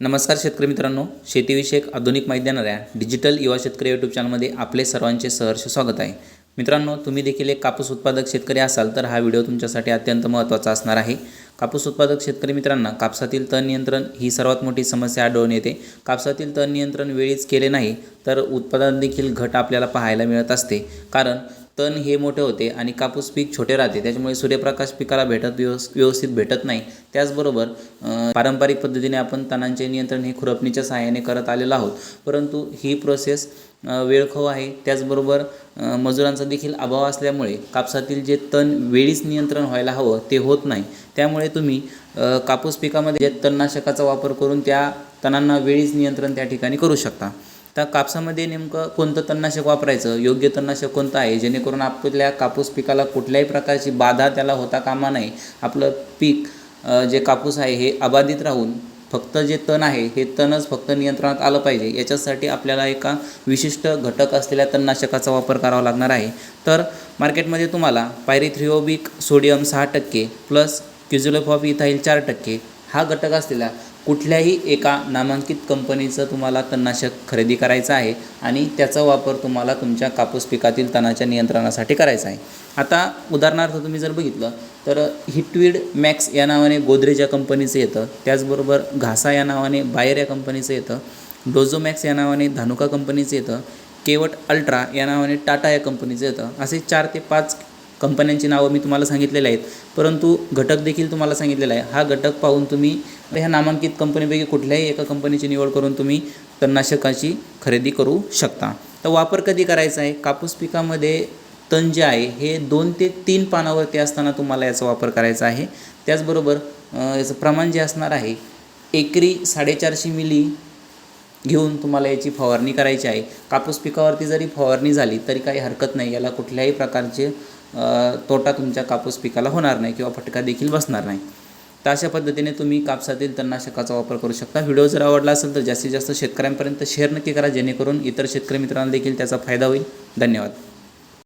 नमस्कार शेतकरी मित्रांनो शेतीविषयक आधुनिक माहिती देणाऱ्या डिजिटल युवा शेतकरी यूट्यूब चॅनलमध्ये आपले सर्वांचे सहर्ष स्वागत आहे. मित्रांनो तुम्ही देखील एक कापूस उत्पादक शेतकरी असाल तर हा व्हिडिओ तुमच्यासाठी अत्यंत महत्त्वाचा असणार आहे. कापूस उत्पादक शेतकरी मित्रांना कापसातील तण नियंत्रण ही सर्वात मोठी समस्या आढळून येते. कापसातील तण नियंत्रण वेळीच केले नाही तर उत्पादन देखील घट आपल्याला पाहायला मिळत असते. कारण तण हे मोठे होते आणि कापूस पीक छोटे राहते. त्याच्यामुळे सूर्यप्रकाश पिकाला भेटत व्यवस व्यवस्थित भेटत नाही. त्याचबरोबर पारंपरिक पद्धतीने आपण तणांचे नियंत्रण हे खुरपणीच्या सहाय्याने करत आलेलो आहोत. परंतु ही प्रोसेस वेळखाऊ आहे. त्याचबरोबर मजुरांचा देखील अभाव असल्यामुळे कापसातील जे तण वेळीच नियंत्रण व्हायला हवं ते होत नाही. त्यामुळे तुम्ही कापूस पिकामध्ये जे तणनाशकाचा वापर करून त्या तणांना वेळीच नियंत्रण त्या ठिकाणी करू शकता. त्या कापसामध्ये नेमकं कोणतं तणनाशक वापरायचं? योग्य तणनाशक कोणतं आहे? जेणेकरून आपल्या कापूस पिकाला कुठल्याही प्रकारची बाधा त्याला होता कामा नये. आपलं पीक जे कापूस आहे हे अबाधित राहून फक्त जे तण आहे हे तणच फक्त नियंत्रणात आलं पाहिजे. याच्यासाठी आपल्याला एका विशिष्ट घटक असलेल्या तणनाशकाचा वापर करावा लागणार आहे. तर मार्केटमध्ये तुम्हाला पायरिथ्रिओबिक सोडियम सहा टक्के प्लस क्युझुलोफॉफ इथाईल चार टक्के हा घटक असलेला कुठल्याही एका नामांकित कंपनीचं तुम्हाला तणनाशक खरेदी करायचं आहे आणि त्याचा वापर तुम्हाला तुमच्या कापूस पिकातील तणाच्या नियंत्रणासाठी करायचा आहे. आता उदाहरणार्थ तुम्ही जर बघितलं तर हिटवीड मॅक्स या नावाने गोदरेज या कंपनीचं येतं त्याचबरोबर घासा या नावाने बायर या कंपनीचं येतं डोझोमॅक्स या नावाने धानुका कंपनीचं येतं केवट अल्ट्रा या नावाने टाटा या कंपनीचं येतं असे चार ते पाच कंपन्यांची नावं मी तुम्हाला सांगितलेली आहेत. परंतु घटक देखील तुम्हाला सांगितलेला आहे. हा घटक पाहून तुम्ही ह्या नामांकित कंपनीपैकी कुठल्याही एका कंपनीची निवड करून तुम्ही तणनाशकाची खरेदी करू शकता. तर वापर कधी करायचा आहे? कापूस पिकामध्ये तण जे आहे हे दोन ते तीन पानावरती असताना तुम्हाला याचा वापर करायचा आहे. त्याचबरोबर याचं प्रमाण जे असणार आहे एकरी साडेचारशे मिली घेऊन तुम्हाला याची फवारणी करायची आहे. कापूस पिकावरती जरी फवारणी झाली तरी काही हरकत नाही. याला कुठल्याही प्रकारचे तोटा तुमच्या कापूस पिकाला होणार नाही किंवा फटका देखील बसणार नाही. तर अशा पद्धतीने तुम्ही कापसातील तणनाशकाचा वापर करू शकता. व्हिडिओ जर आवडला असेल तर जास्तीत जास्त शेतकऱ्यांपर्यंत शेअर नक्की करा जेणेकरून इतर शेतकरी मित्रांना देखील त्याचा फायदा होईल. धन्यवाद.